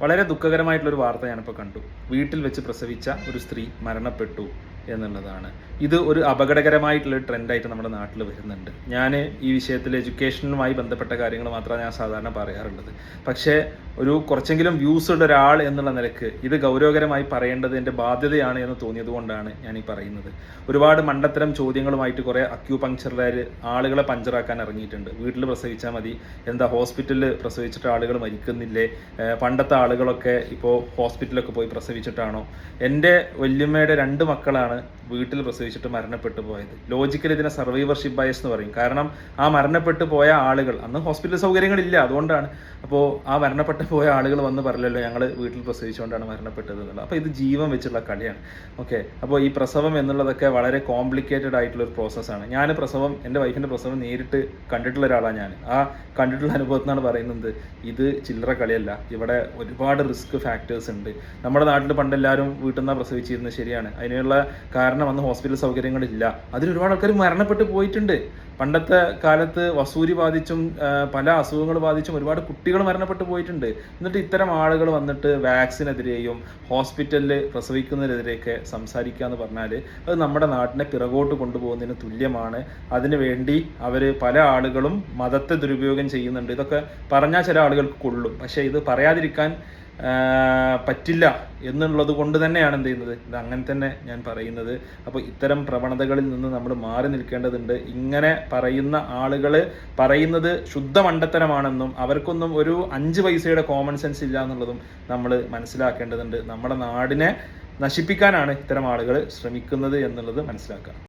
വളരെ ദുഃഖകരമായിട്ടുള്ളൊരു വാർത്ത ഞാനിപ്പോൾ കണ്ടു. വീട്ടിൽ വെച്ച് പ്രസവിച്ച ഒരു സ്ത്രീ മരണപ്പെട്ടു എന്നുള്ളതാണ്. ഇത് ഒരു അപകടകരമായിട്ടുള്ള ട്രെൻഡായിട്ട് നമ്മുടെ നാട്ടിൽ വരുന്നുണ്ട്. ഞാൻ ഈ വിഷയത്തിൽ എഡ്യൂക്കേഷനുമായി ബന്ധപ്പെട്ട കാര്യങ്ങൾ മാത്രമാണ് ഞാൻ സാധാരണ പറയാറുള്ളത്. പക്ഷേ ഒരു കുറച്ചെങ്കിലും വ്യൂസ് ഉള്ള ഒരാൾ എന്നുള്ള നിലയ്ക്ക് ഇത് ഗൗരവകരമായി പറയേണ്ടത് എന്റെ ബാധ്യതയാണ് എന്ന് തോന്നിയത് കൊണ്ടാണ് ഞാൻ ഈ പറയുന്നത്. ഒരുപാട് മണ്ടത്തരം ചോദ്യങ്ങളുമായിട്ട് കുറേ അക്യൂപങ്ക്ചറുകാർ ആളുകളെ പഞ്ചറാക്കാൻ ഇറങ്ങിയിട്ടുണ്ട്. വീട്ടിൽ പ്രസവിച്ചാൽ മതി എന്താ ഹോസ്പിറ്റലിൽ പ്രസവിച്ചിട്ട് ആളുകൾ മരിക്കുന്നില്ലേ? പണ്ടത്തെ ആളുകളൊക്കെ ഇപ്പോൾ ഹോസ്പിറ്റലൊക്കെ പോയി പ്രസവിച്ചിട്ടാണോ? എന്റെ വല്യമ്മയുടെ രണ്ട് മക്കളാണ് വീട്ടിൽ പ്രസവിച്ചിട്ട് മരണപ്പെട്ടു പോയത്. ലോജിക്കൽ ഇതിനെ സർവൈവർഷിപ്പ് ബയസ് എന്ന് പറയും. കാരണം ആ മരണപ്പെട്ടു പോയ ആളുകൾ അന്ന് ഹോസ്പിറ്റൽ സൗകര്യങ്ങളില്ല അതുകൊണ്ടാണ്. അപ്പോൾ ആ മരണപ്പെട്ടു പോയ ആളുകൾ വന്ന് പറയലല്ലോ ഞങ്ങൾ വീട്ടിൽ പ്രസവിച്ചുകൊണ്ടാണ് മരണപ്പെട്ടത് എന്നുള്ളത്. അപ്പോൾ ഇത് ജീവൻ വെച്ചുള്ള കളിയാണ്. ഓക്കെ. അപ്പോൾ ഈ പ്രസവം എന്നുള്ളതൊക്കെ വളരെ കോംപ്ലിക്കേറ്റഡ് ആയിട്ടുള്ള ഒരു പ്രോസസ്സാണ് ഞാൻ പ്രസവം എന്റെ വൈഫിന്റെ പ്രസവം നേരിട്ട് കണ്ടിട്ടുള്ള ഒരാളാണ് ഞാൻ ആ കണ്ടിട്ടുള്ള അനുഭവത്തിനാണ് പറയുന്നത് ഇത് ചില്ലറ കളിയല്ല. ഇവിടെ ഒരുപാട് റിസ്ക് ഫാക്ടേഴ്സ് ഉണ്ട്. നമ്മുടെ നാട്ടിൽ പണ്ട് എല്ലാവരും വീട്ടിൽ നിന്നാണ് പ്രസവിച്ചിരുന്നത് ശരിയാണ്. അതിനുള്ള കാരണം അന്ന് ഹോസ്പിറ്റൽ സൗകര്യങ്ങളില്ല. അതിൽ ഒരുപാട് ആൾക്കാർ മരണപ്പെട്ട് പോയിട്ടുണ്ട്. പണ്ടത്തെ കാലത്ത് വസൂരി ബാധിച്ചും പല അസുഖങ്ങൾ ബാധിച്ചും ഒരുപാട് കുട്ടികൾ മരണപ്പെട്ടു പോയിട്ടുണ്ട്. എന്നിട്ട് ഇത്തരം ആളുകൾ വന്നിട്ട് വാക്സിനെതിരെയും ഹോസ്പിറ്റലിൽ പ്രസവിക്കുന്നതിനെതിരെയൊക്കെ സംസാരിക്കുക എന്ന് പറഞ്ഞാൽ അത് നമ്മുടെ നാട്ടിനെ പിറകോട്ട് കൊണ്ടുപോകുന്നതിന് തുല്യമാണ്. അതിനുവേണ്ടി അവർ പല ആളുകളും മതത്തെ ദുരുപയോഗം ചെയ്യുന്നുണ്ട്. ഇതൊക്കെ പറഞ്ഞാൽ ചില ആളുകൾക്ക് കൊള്ളും. പക്ഷേ ഇത് പറയാതിരിക്കാൻ പറ്റില്ല. എന്നുള്ളത് കൊണ്ട് തന്നെയാണ് എന്ത് ചെയ്യുന്നത്? ഇത് അങ്ങനെ തന്നെ ഞാൻ പറയുന്നത്. അപ്പോൾ ഇത്തരം പ്രവണതകളിൽ നിന്ന് നമ്മൾ മാറി നിൽക്കേണ്ടതുണ്ട്. ഇങ്ങനെ പറയുന്ന ആളുകൾ പറയുന്നത് ശുദ്ധ മണ്ടത്തരമാണെന്നും അവർക്കൊന്നും ഒരു അഞ്ച് പൈസയുടെ കോമൺ സെൻസ് ഇല്ല എന്നുള്ളതും നമ്മൾ മനസ്സിലാക്കേണ്ടതുണ്ട്. നമ്മുടെ നാടിനെ നശിപ്പിക്കാനാണ് ഇത്തരം ആളുകൾ ശ്രമിക്കുന്നത് എന്നുള്ളത് മനസ്സിലാക്കുക.